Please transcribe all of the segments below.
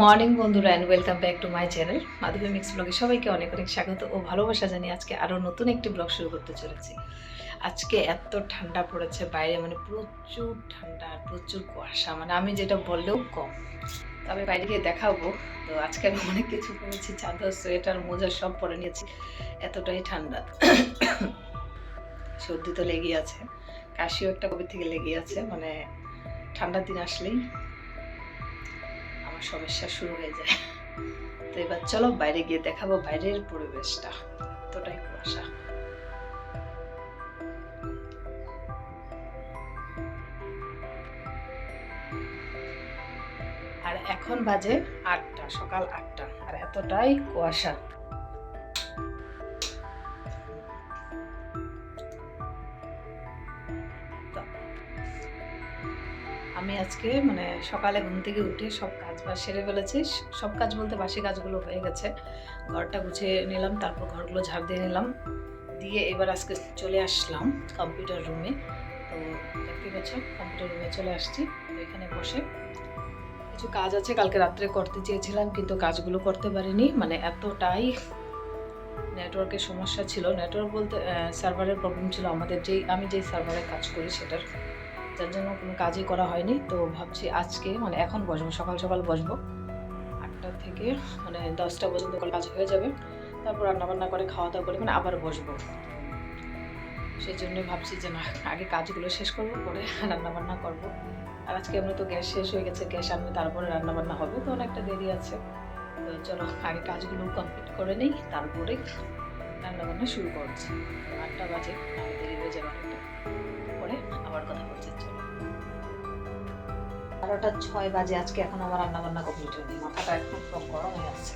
Morning বন্ধুরা and welcome back to my channel Madhabi mix ব্লগে সবাইকে অনেক অনেক স্বাগত ও ভালোবাসা জানিয়ে আজকে আরও নতুন একটি ব্লগ শুরু করতে চলেছি। আজকে এত ঠান্ডা পড়েছে বাইরে মানে প্রচুর ঠান্ডা আর প্রচুর কুয়াশা মানে আমি যেটা বললেও কম। তবে বাইরে গিয়ে দেখাবো। তো আজকে আমি অনেক কিছু পরেছি, চাদর, সোয়েটার, মোজা সব পরে নিয়েছি, এতটাই ঠান্ডা। সর্দি তো লেগেই আছে, কাশিও একটা কবে থেকে লেগে আছে মানে ঠান্ডার দিন আসলেই সমস্যা শুরু হয়ে যায়। তো এবার চলো বাইরে গিয়ে দেখাবো বাইরের পরিবেশটা। এতটাই কুয়াশা। আর এখন বাজে আটটা, সকাল আটটা, আর এতটাই কুয়াশা। আমি আজকে মানে সকালে ঘুম থেকে উঠে সব কাজ বাজ সেরে ফেলেছি। সব কাজ বলতে বাসি কাজগুলো হয়ে গেছে। ঘরটা গুছিয়ে নিলাম, তারপর ঘরগুলো ঝাড় দিয়ে নিলাম। দিয়ে এবার আজকে চলে আসলাম কম্পিউটার রুমে তো দেখতে পাচ্ছ কম্পিউটার রুমে চলে আসছি। এখানে বসে কিছু কাজ আছে। কালকে রাত্রে করতে চেয়েছিলাম, কিন্তু কাজগুলো করতে পারিনি। মানে এতটাই নেটওয়ার্কের সমস্যা ছিল। নেটওয়ার্ক বলতে সার্ভারের প্রবলেম ছিল। আমাদের যেই, আমি যেই সার্ভারে কাজ করি, সেটার যার জন্য কোনো কাজই করা হয়নি। তো ভাবছি আজকে মানে এখন বসবো, সকাল সকাল বসবো। আটটা থেকে মানে দশটা পর্যন্ত কাজ হয়ে যাবে। তারপর রান্নাবান্না করে খাওয়া দাওয়া করে মানে আবার বসবো। সেই জন্য ভাবছি যে না, আগে কাজগুলো শেষ করব, পরে রান্নাবান্না করব। আর আজকে আমরা তো গ্যাস শেষ হয়ে গেছে, গ্যাস আনবে তারপরে রান্নাবান্না হবে, তো অনেকটা দেরি আছে। তো চলো, আগে কাজগুলো কমপ্লিট করে নিই, তারপরে রান্নাবান্না শুরু করছি। আটটা বাজে দেরি হয়ে যাবে অনেকটা। বারোটা ছয় বাজে, আজকে এখন আমার রান্না বান্না কমপ্লিট হয়নি, মাথাটা পুরো গরম হয়ে আসছে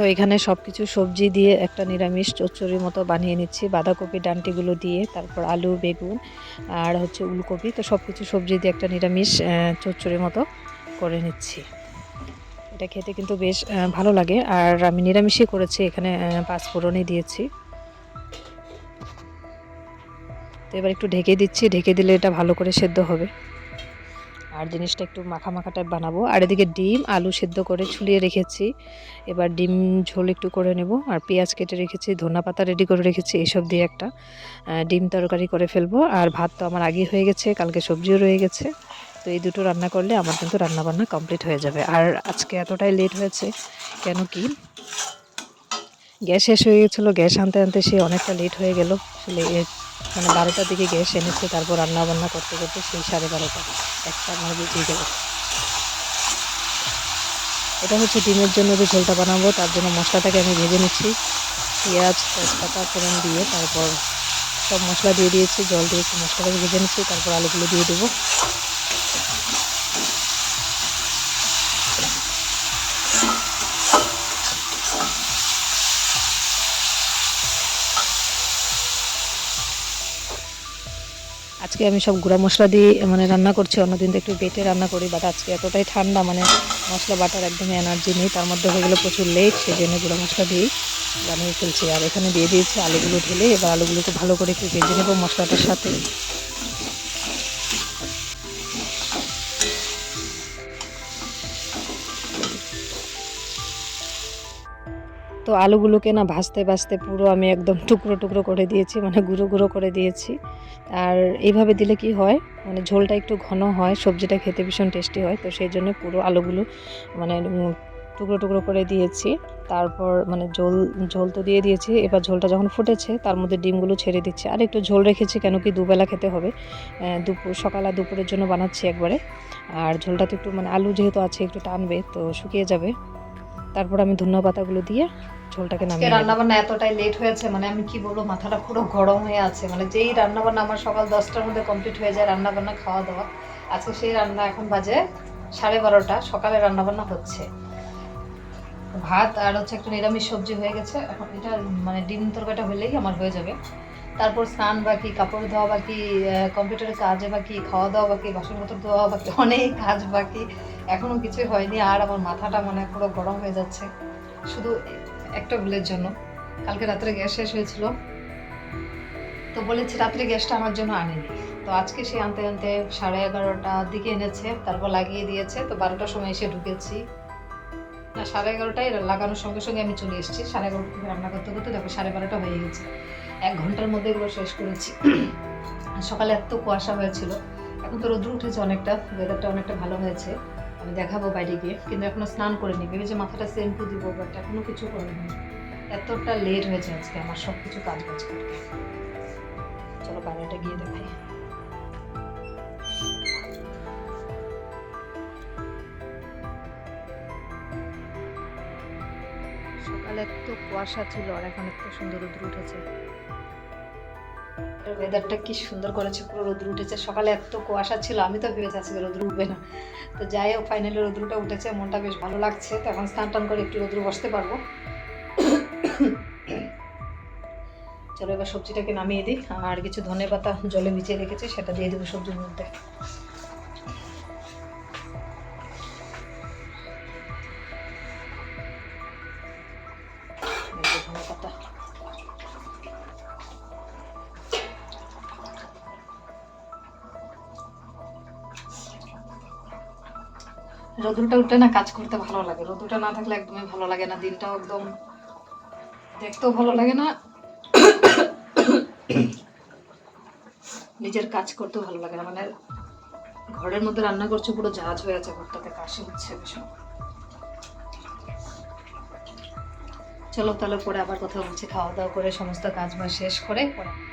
তো এখানে সব কিছু সবজি দিয়ে একটা নিরামিষ চচ্চড়ির মতো বানিয়ে নিচ্ছি বাঁধাকপি ডান্টিগুলো দিয়ে, তারপর আলু, বেগুন আর হচ্ছে উলকপি। তো সব কিছু সবজি দিয়ে একটা নিরামিষ চচ্চড়ির মতো করে নিচ্ছি। এটা খেতে কিন্তু বেশ ভালো লাগে। আর আমি নিরামিষই করেছি, এখানে পাঁচফোড়নই দিয়েছি। তো এবার একটু ঢেকে দিচ্ছি, ঢেকে দিলে এটা ভালো করে সেদ্ধ হবে। আর জিনিসটা একটু মাখা টাইপ বানাবো। আর এদিকে ডিম, আলু সেদ্ধ করে ছুলিয়ে রেখেছি। এবার ডিম ঝোল একটু করে নেব। আর পেঁয়াজ কেটে রেখেছি ধনা পাতা রেডি করে রেখেছি এইসব দিয়ে একটা ডিম তরকারি করে ফেলব। আর ভাত তো আমার আগে হয়ে গেছে, কালকে সবজিও রয়ে গেছে। তো এই দুটো রান্না করলে আমার কিন্তু রান্না বান্না কমপ্লিট হয়ে যাবে। আর আজকে এতটাই লেট হয়েছে, কেন কি? গ্যাস শেষ হয়ে গেছিল, গ্যাস আনতে আনতে সে অনেকটা লেট হয়ে গেল। আসলে মানে বারোটার দিকে গ্যাস এনেছে, তারপর রান্না বান্না করতে করতে সেই সাড়ে বারোটা। একটা আমার বেজে গেল। এটা হচ্ছে ডিমের জন্য যে ঝোলটা বানাবো, তার জন্য মশলাটাকে আমি ভেজে নিচ্ছি। পেঁয়াজ, তেজপাতা, ফোড়ন দিয়ে তারপর সব মশলা দিয়ে দিয়েছি, জল দিয়েছি, মশলাটাকে ভেজে নিচ্ছি, তারপর আলুগুলো দিয়ে দেবো। আজকে আমি সব গুঁড়া মশলা দিয়ে মানে রান্না করছি, অন্যদিন তো একটু বেটে রান্না করি বাট আজকে এতটাই ঠান্ডা মানে মশলা বাটার একদমই এনার্জি নেই, তার মধ্যে হয়ে গেলে প্রচুর লেট সেই জন্য গুঁড়া মশলা দিয়েই বানিয়ে ফেলছি। আর এখানে দিয়ে দিয়েছি আলুগুলো ঢেলে, এবার আলুগুলোকে ভালো করে একটু ভেজে নেব মশলাটার সাথে। তো আলুগুলোকে না ভাজতে ভাজতে পুরো আমি একদম টুকরো টুকরো করে দিয়েছি মানে গুঁড়ো গুঁড়ো করে দিয়েছি। আর এইভাবে দিলে কি হয় মানে ঝোলটা একটু ঘন হয়, সবজিটা খেতে ভীষণ টেস্টি হয়, তো সেই জন্য পুরো আলুগুলো মানে টুকরো টুকরো করে দিয়েছি। তারপর মানে ঝোল ঝোল তো দিয়ে দিয়েছি, এবার ঝোলটা যখন ফুটেছে তার মধ্যে ডিমগুলো ছেড়ে দিচ্ছি। আর একটু ঝোল রেখেছি কেন কি দুবেলা খেতে হবে দুপুর, সকাল আর দুপুরের জন্য বানাচ্ছি একবারে। আর ঝোলটা তো একটু মানে আলু যেহেতু আছে একটু টানবে, তো শুকিয়ে যাবে। তারপর আমি ধনিয়া পাতাগুলো দিয়ে ঝোলটাকে নামিয়ে রান্না বান্না এতটাই লেট হয়েছে মানে আমি কি বলব মাথাটা পুরো গরম হয়ে আছে। মানে যেই রান্না বান্না আমার সকাল দশটার মধ্যে কমপ্লিট হয়ে যায় রান্না বান্না খাওয়া দাওয়া আজকে সেই রান্না এখন বাজে সাড়ে বারোটা সকালে রান্না বান্না হচ্ছে। ভাত আর হচ্ছে একটা নিরামিষ সবজি হয়ে গেছে এখন এটা মানে ডিম তরকারিটা হলেই আমার হয়ে যাবে। তারপর স্নান বাকি, কাপড় ধোয়া বাকি কম্পিউটারের কাজে বাকি, খাওয়া দাওয়া বাকি বাসনপত্র ধোয়া বাকি, অনেক কাজ বাকি। এখনও কিছুই হয়নি, আর আমার মাথাটা মানে পুরো গরম হয়ে যাচ্ছে। শুধু একটা ভুলের জন্য। কালকে রাত্রে গ্যাস শেষ হয়েছিল। তো বলেছি, রাত্রে গ্যাসটা আমার জন্য আনেনি। তো আজকে সে আনতে আনতে সাড়ে এগারোটার দিকে এনেছে, তারপর লাগিয়ে দিয়েছে। তো বারোটার সময় এসে ঢুকেছি। না, সাড়ে এগারোটায় লাগানোর সঙ্গে সঙ্গে আমি চলে এসেছি। সাড়ে এগারোটা রান্না করতে করতে দেখো সাড়ে বারোটা হয়ে গেছে। এক ঘণ্টার মধ্যে এগুলো শেষ করেছি। সকালে এত কুয়াশা হয়েছিল। এখন তো রোদ্র উঠেছে অনেকটা ওয়েদারটা অনেকটা ভালো হয়েছে। আমি দেখাবো বাইরে গিয়ে। কিন্তু এখনও স্নান করিনি। যে মাথাটা শ্যাম্পু দিব বাট এখনও কিছু করিনি। এতটা লেট হয়েছে আজকে আমার সব কিছু কাজ বাজ করতে। চলো বাইরেটা গিয়ে দেখাই। সকালে এত কুয়াশা ছিল আর এখন এত সুন্দর রোদ্র উঠেছে। ওয়েদারটা কি সুন্দর করেছে, পুরো রোদ্র উঠেছে। সকালে এত কুয়াশা ছিল, আমি তো ভেবেছি আজকে রোদ্র উঠবে না। তো যাই হোক ফাইনালি রোদ্রটা উঠেছে, মনটা বেশ ভালো লাগছে। তো এখন স্নান টান করে একটু রোদ্র বসতে পারব। চলো এবার সবজিটাকে নামিয়ে দিই, আর কিছু ধনে পাতা জলে ভিজিয়ে রেখেছি, সেটা দিয়ে দেবো সবজির মধ্যে। রোদ্রটা উঠলে না কাজ করতে ভালো লাগে। রোদ্রটা না থাকলে একদমই ভালো লাগে না। দিনটাও একদম দেখতেও ভালো লাগে না। নিজের কাজ করতেও ভালো লাগে না। মানে ঘরের মধ্যে রান্না করছে, পুরো জাহাজ হয়ে আছে ঘরটাতে, কাশি হচ্ছে ভীষণ। চলো তাহলে পরে আবার কথা বলছি, খাওয়া দাওয়া করে সমস্ত কাজ বাজ শেষ করে পরে।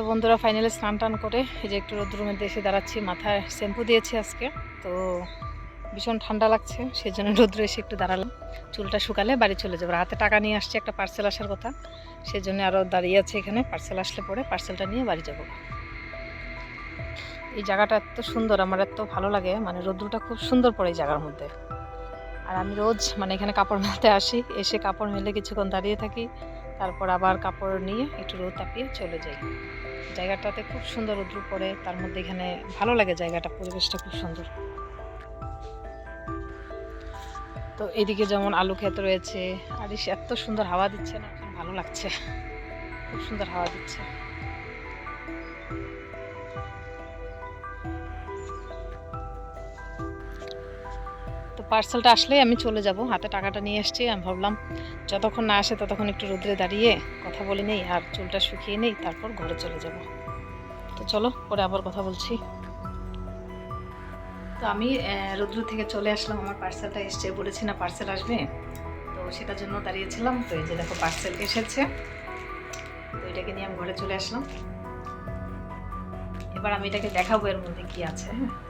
সো বন্ধুরা ফাইনালি স্নান টান করে এই যে একটু রোদ্রের মধ্যে এসে দাঁড়াচ্ছি, মাথায় শ্যাম্পু দিয়েছি আজকে। তো ভীষণ ঠান্ডা লাগছে সেই জন্য রোদ্রে এসে একটু দাঁড়ালাম। চুলটা শুকালে বাড়ি চলে যাব। হাতে টাকা নিয়ে আসছে একটা পার্সেল আসার কথা সেই জন্য আরও দাঁড়িয়ে আছে এখানে। পার্সেল আসলে পরে পার্সেলটা নিয়ে বাড়ি যাব। এই জায়গাটা এত সুন্দর, আমার এত ভালো লাগে। মানে রোদ্রুটা খুব সুন্দর পড়ে এই জায়গার মধ্যে। আর আমি রোজ মানে এখানে কাপড় মেলতে আসি, এসে কাপড় মেলে কিছুক্ষণ দাঁড়িয়ে থাকি, তারপর আবার কাপড় নিয়ে একটু রোদ তাপিয়ে চলে যাই। জায়গাটাতে খুব সুন্দর রোদ্র পড়ে, তার মধ্যে এখানে ভালো লাগে জায়গাটা, পরিবেশটা খুব সুন্দর। তো এদিকে যেমন আলু ক্ষেত রয়েছে আর এত সুন্দর হাওয়া দিচ্ছে না, ভালো লাগছে। খুব সুন্দর হাওয়া দিচ্ছে। পার্সেলটা আসলেই আমি চলে যাব। হাতে টাকাটা নিয়ে এসেছি। আমি ভাবলাম, যতক্ষণ না আসে ততক্ষণ একটু রোদ্রে দাঁড়িয়ে কথা বলে নেই আর চুলটা শুকিয়ে নেই, তারপর ঘরে চলে যাব। তো চলো, পরে আবার কথা বলছি। তো আমি রৌদ্র থেকে চলে আসলাম। আমার পার্সেলটা এসছে, বলেছি না পার্সেল আসবে। তো সেটার জন্য দাঁড়িয়েছিলাম। তো এই যে দেখো, পার্সেল এসেছে। তো এটাকে নিয়ে আমি ঘরে চলে আসলাম। এবার আমি এটাকে দেখাবো এর মধ্যে কি আছে হ্যাঁ।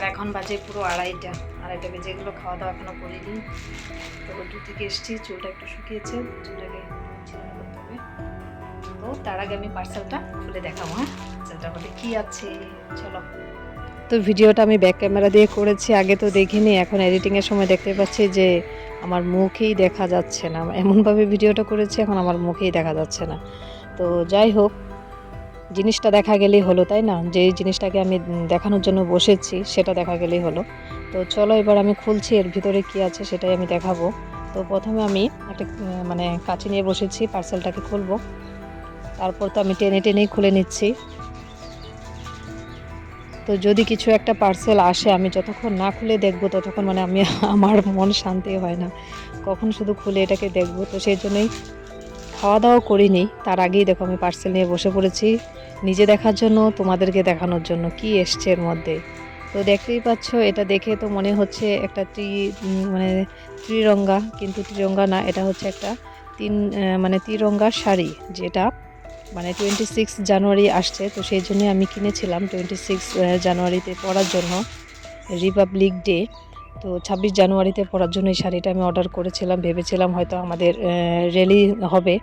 আর এখন বাজে পুরো আড়াইটা আড়াইটা বেজে এগুলো খাওয়া দাওয়া এখনও করিনি। তো রৌদ্র থেকে এসেছি, চুলটা একটু শুকিয়েছে, চুলটাকে করতে হবে। তো তার আগে আমি পার্সেলটা খুলে দেখাবো হ্যাঁ? পার্সেলটার মধ্যে কি আছে? চলো। তো ভিডিওটা আমি ব্যাক ক্যামেরা দিয়ে করেছি, আগে তো দেখিনি, এখন এডিটিংয়ের সময় দেখতে পাচ্ছি যে আমার মুখেই দেখা যাচ্ছে না। এমনভাবে ভিডিওটা করেছি, এখন আমার মুখেই দেখা যাচ্ছে না। তো যাই হোক জিনিসটা দেখা গেলেই হলো, তাই না? যে জিনিসটাকে আমি দেখানোর জন্য বসেছি, সেটা দেখা গেলেই হলো। তো চলো এবার আমি খুলছি, এর ভিতরে কি আছে সেটাই আমি দেখাবো। তো প্রথমে আমি একটা মানে কাঁচি নিয়ে বসেছি পার্সেলটাকে খুলবো। তারপর তো আমি টেনে টেনেই খুলে নিচ্ছি। তো যদি কিছু একটা পার্সেল আসে, আমি যতক্ষণ না খুলে দেখব, ততক্ষণ মানে আমি আমার মন শান্তি হয় না। কখন শুধু খুলে এটাকে দেখব? তো সেই জন্যই খাওয়া দাওয়া করিনি। তার আগেই দেখো আমি পার্সেল নিয়ে বসে পড়েছি। নিজে দেখার জন্য, তোমাদেরকে দেখানোর জন্য কি এসছে এর মধ্যে? তো দেখতেই পাচ্ছ, এটা দেখে তো মনে হচ্ছে একটা ত্রি মানে ত্রিরঙ্গা, কিন্তু ত্রিরঙ্গা না, এটা হচ্ছে একটা তিন মানে তিরঙ্গা শাড়ি, যেটা মানে টোয়েন্টি সিক্স জানুয়ারি আসছে, তো সেই জন্যই আমি কিনেছিলাম টোয়েন্টি সিক্স জানুয়ারিতে পরার জন্য রিপাবলিক ডে তো ছাব্বিশ জানুয়ারিতে পরার জন্য এই শাড়িটা আমি অর্ডার করেছিলাম, ভেবেছিলাম হয়তো আমাদের র্যালি হবে।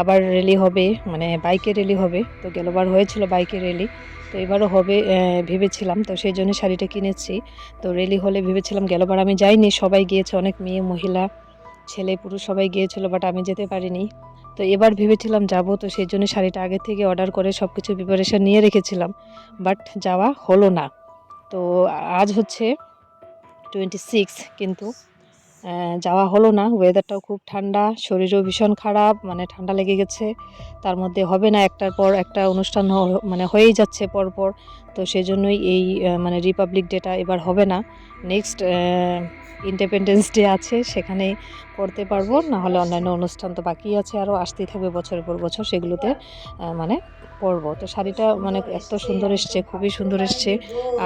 আবার র্যালি হবে মানে বাইকে র্যালি হবে। তো গেলবার হয়েছিল বাইকে র্যালি তো এবারও হবে ভেবেছিলাম। তো সেই জন্য শাড়িটা কিনেছি। তো রেলি হলে ভেবেছিলাম গেলবার আমি যাইনি, সবাই গিয়েছে, অনেক মেয়ে, মহিলা, ছেলে, পুরুষ সবাই গিয়েছিল বাট আমি যেতে পারিনি। তো এবার ভেবেছিলাম যাব, তো সেই জন্য শাড়িটা আগে থেকে অর্ডার করে সব কিছু প্রিপারেশন নিয়ে রেখেছিলাম বাট যাওয়া হলো না। তো আজ হচ্ছে টোয়েন্টি সিক্স কিন্তু যাওয়া হলো না। ওয়েদারটাও খুব ঠান্ডা, শরীরও ভীষণ খারাপ মানে ঠান্ডা লেগে গেছে। তার মধ্যে হবে না, একটার পর একটা অনুষ্ঠান মানে হয়েই যাচ্ছে পর পর তো সেজন্যই এই মানে রিপাবলিক ডেটা এবার হবে না। নেক্সট ইন্ডিপেন্ডেন্স ডে আছে, সেখানে করতে পারব। না হলে অন্যান্য অনুষ্ঠান তো বাকি আছে আরও আসতেই থাকবে বছরের পর বছর, সেগুলোতে মানে পরবো তো শাড়িটা মানে এত সুন্দর এসছে, খুবই সুন্দর এসছে।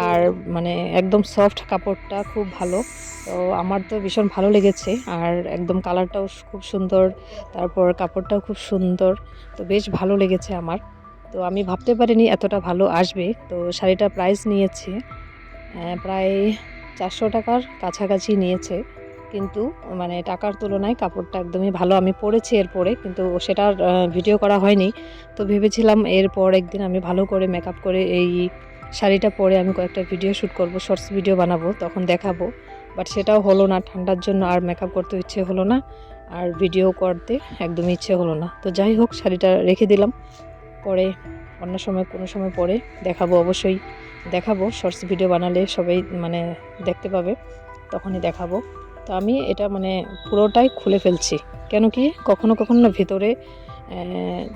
আর মানে একদম সফট কাপড়টা খুব ভালো। তো আমার তো ভীষণ ভালো লেগেছে। আর একদম কালারটাও খুব সুন্দর, তারপর কাপড়টাও খুব সুন্দর। তো বেশ ভালো লেগেছে আমার। তো আমি ভাবতে পারিনি এতটা ভালো আসবে। তো শাড়িটার প্রাইস নিয়েছে। প্রায় চারশো টাকার কাছাকাছি নিয়েছে। কিন্তু মানে টাকার তুলনায় কাপড়টা একদমই ভালো আমি পরেছি এরপরে, কিন্তু সেটার ভিডিও করা হয়নি। তো ভেবেছিলাম এরপর একদিন আমি ভালো করে মেকআপ করে এই শাড়িটা পরে আমি কয়েকটা ভিডিও শ্যুট করব শর্টস ভিডিও বানাবো, তখন দেখাবো। বাট সেটাও হলো না, ঠান্ডার জন্য আর মেকআপ করতে ইচ্ছে হলো না, আর ভিডিও করতে একদমই ইচ্ছে হলো না। তো যাই হোক, শাড়িটা রেখে দিলাম। পরে, অন্য সময়, কোনো সময় পরে দেখাবো অবশ্যই। দেখাবো শর্টস ভিডিও বানালে সবাই মানে দেখতে পাবে, তখনই দেখাবো। তো আমি এটা মানে পুরোটাই খুলে ফেলছি। কেন কি? কখনো কখনো না ভেতরে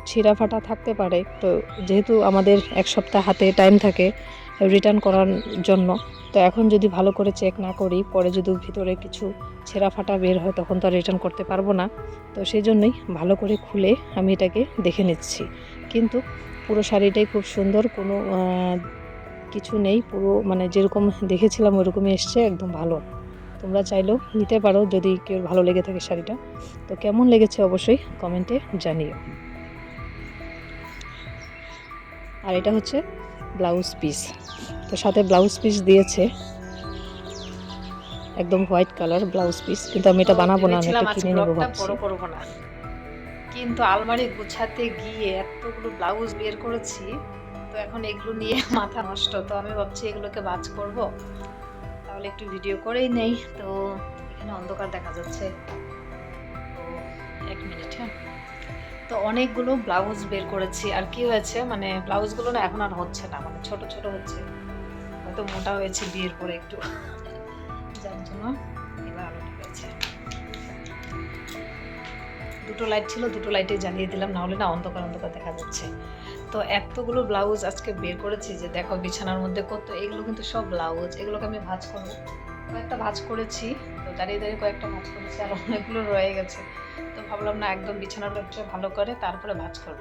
ছিঁড়া ফাটা থাকতে পারে। তো যেহেতু আমাদের এক সপ্তাহ হাতে টাইম থাকে রিটার্ন করার জন্য, তো এখন যদি ভালো করে চেক না করি, পরে যদি ভিতরে কিছু ছেঁড়া ফাটা বের হয়, তখন তো আর রিটার্ন করতে পারব না। তো সেই জন্যই ভালো করে খুলে আমি এটাকে দেখে নিচ্ছি। কিন্তু পুরো শাড়িটাই খুব সুন্দর, কোনো কিছু নেই পুরো মানে যেরকম দেখেছিলাম ওরকমই এসছে একদম ভালো। তোমরা চাইলেও নিতে পারো যদি কেউ ভালো লেগে থাকে শাড়িটা। তো কেমন লেগেছে অবশ্যই কমেন্টে জানিও। আর এটা হচ্ছে ব্লাউজ পিস। তো সাথে ব্লাউজ পিস দিয়েছে। একদম হোয়াইট কালার ব্লাউজ পিস কিন্তু আমি এটা বানাবো না আমি এটা কিনে নেব ভাবছি। কিন্তু আলমারি গুছাতে গিয়ে এতগুলো ব্লাউজ বের করেছি তো এখন এগুলো নিয়ে মাথা নষ্ট। তো আমি ভাবছি এগুলোকে বাজ করব। তাহলে একটু ভিডিও করেই নেই। তো এখানে অন্ধকার দেখা যাচ্ছে। এক মিনিট হ্যাঁ। তো অনেকগুলো ব্লাউজ বের করেছি। আর কি হয়েছে? মানে ব্লাউজগুলো না এখন আর হচ্ছে না। মানে ছোট ছোট হচ্ছে। হয়তো মোটা হয়েছে বিয়ের পরে একটু। যার জন্য এবার আলো হয়েছে। দুটো লাইট ছিল, দুটো লাইটে জ্বালিয়ে দিলাম। নাহলে না অন্ধকার অন্ধকার দেখা যাচ্ছে। তো এতগুলো ব্লাউজ আজকে বের করেছি যে দেখো বিছানার মধ্যে কত, এগুলো কিন্তু সব ব্লাউজ, এগুলোকে আমি ভাজ করব। কয়েকটা ভাজ করেছি, তো দাঁড়িয়ে দাঁড়িয়ে কয়েকটা ভাজ করেছি আর অনেকগুলো রয়ে গেছে। তো ভাবলাম না একদম বিছানার ব্যাগটা ভালো করে তারপরে ভাজ করব।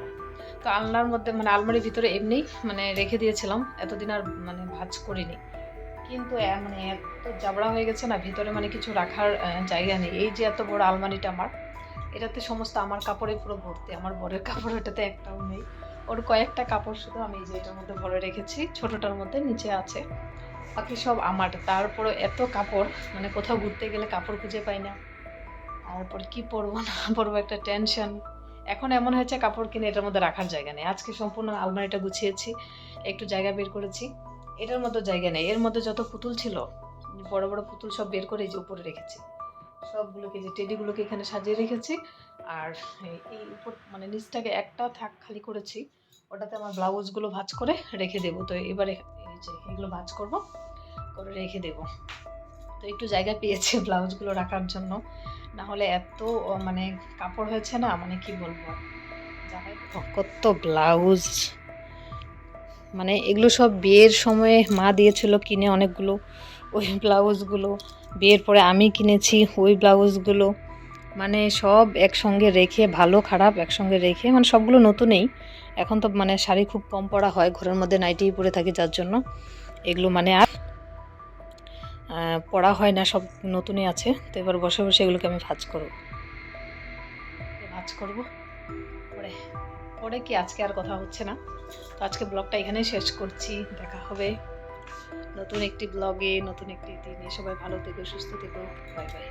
তো আলনার মধ্যে মানে আলমারির ভিতরে এমনি মানে রেখে দিয়েছিলাম, এতদিন আর মানে ভাজ করিনি। কিন্তু মানে এত জাবড়া হয়ে গেছে না, ভিতরে মানে কিছু রাখার জায়গা নেই। এই যে এত বড় আলমারিটা আমার, এটাতে সমস্ত আমার কাপড়ে পুরো ভর্তি, আমার বরের কাপড় এটাতে একটাও নেই। ওর কয়েকটা কাপড় শুধু আমি যে এটার মধ্যে ভরে রেখেছি, ছোটটার মধ্যে নিচে আছে। বাকি সব আমার। তারপরে এত কাপড় মানে কোথাও ঘুরতে গেলে কাপড় খুঁজে পাই না। তারপর কি পরবো না পরবো একটা টেনশন এখন এমন হয়েছে কাপড় কিনে এটার মধ্যে রাখার জায়গা নেই। আজকে সম্পূর্ণ আলমারিটা গুছিয়েছি, একটু জায়গা বের করেছি। এটার মধ্যে জায়গা নেই। এর মধ্যে যত পুতুল ছিল, বড় বড় পুতুল সব বের করে এই যে উপরে রেখেছি। সবগুলোকে যে টেডিগুলোকে এখানে সাজিয়ে রেখেছি। আর এই- উপর মানে নিচটাকে একটা থাক খালি করেছি, ওটাতে আমার ব্লাউজগুলো ভাঁজ করে রেখে দেবো। তো এবারে এই যে এগুলো ভাঁজ করব, করে রেখে দেবো। তো একটু জায়গা পেয়েছে ব্লাউজগুলো রাখার জন্য। না হলে এত মানে কাপড় হয়েছে না মানে কি বলব? কত ব্লাউজ। মানে এগুলো সব বিয়ের সময়ে মা দিয়েছিল কিনে অনেকগুলো। ওই ব্লাউজগুলো, বিয়ের পরে আমি কিনেছি, ওই ব্লাউজগুলো। মানে সব একসঙ্গে রেখে, ভালো, খারাপ একসঙ্গে রেখে মানে সবগুলো নতুনই। এখন তো মানে শাড়ি খুব কম পরা হয়, ঘরের মধ্যে নাইটিই পরে থাকি যার জন্য। এগুলো মানে আর পড়া হয় না, সব নতুনই আছে। তো এবার বসে বসে এগুলোকে আমি ভাজ করব। ভাজ করব। পরে পরে কি আজকে আর কথা হচ্ছে না। তো আজকে ব্লগটা এখানেই শেষ করছি। দেখা হবে নতুন একটি ব্লগে, নতুন একটি দিনে। সবাই ভালো থেকো, সুস্থ থেকো। Bye bye.